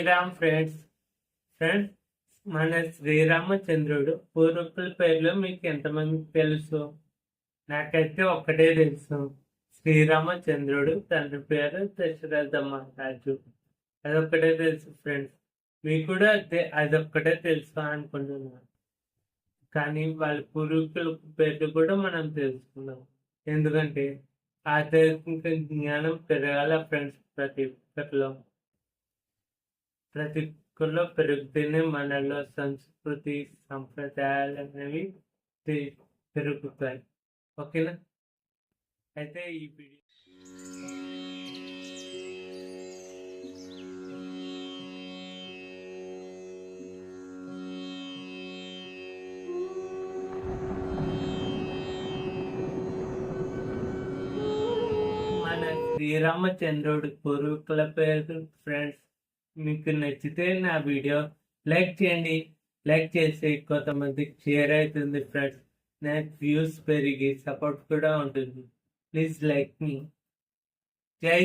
Sriram friends friends మన శ్రీరామచంద్రుడు పూర్వకుల పేర్లు మీకు ఎంతమందికి తెలుసు? నాకైతే ఒక్కటే తెలుసు. శ్రీరామచంద్రుడు తండ్రి పేరు దశరథ మహారాజు అదొక్కటే తెలుసు ఫ్రెండ్స్ మీకు కూడా అదే అదొక్కటే తెలుసు అనుకుంటున్నాను. కానీ వాళ్ళ పూర్వీకుల పేర్లు కూడా మనం తెలుసుకున్నాం. ఎందుకంటే ఆధ్యాత్మిక జ్ఞానం పెరగాల ఫ్రెండ్స్ ప్రతి ఒక్కరిలో. ప్రతి కుల పెరుగుతూనే మనలో సంస్కృతి సంప్రదాయాలు అనేవి పెరుగుతాయి. ఓకేనా? అయితే ఈ వీడియో మన శ్రీరామచంద్రుడు పూర్వీకుల పేరు ఫ్రెండ్స్ మీకు నచ్చితే నా వీడియో లైక్ చేయండి. లైక్ చేసి కొంతమందికి షేర్ అవుతుంది ఫ్రెండ్స్ నాకు వ్యూస్ పెరిగి సపోర్ట్ కూడా ఉంటుంది. ప్లీజ్ లైక్ మీ జై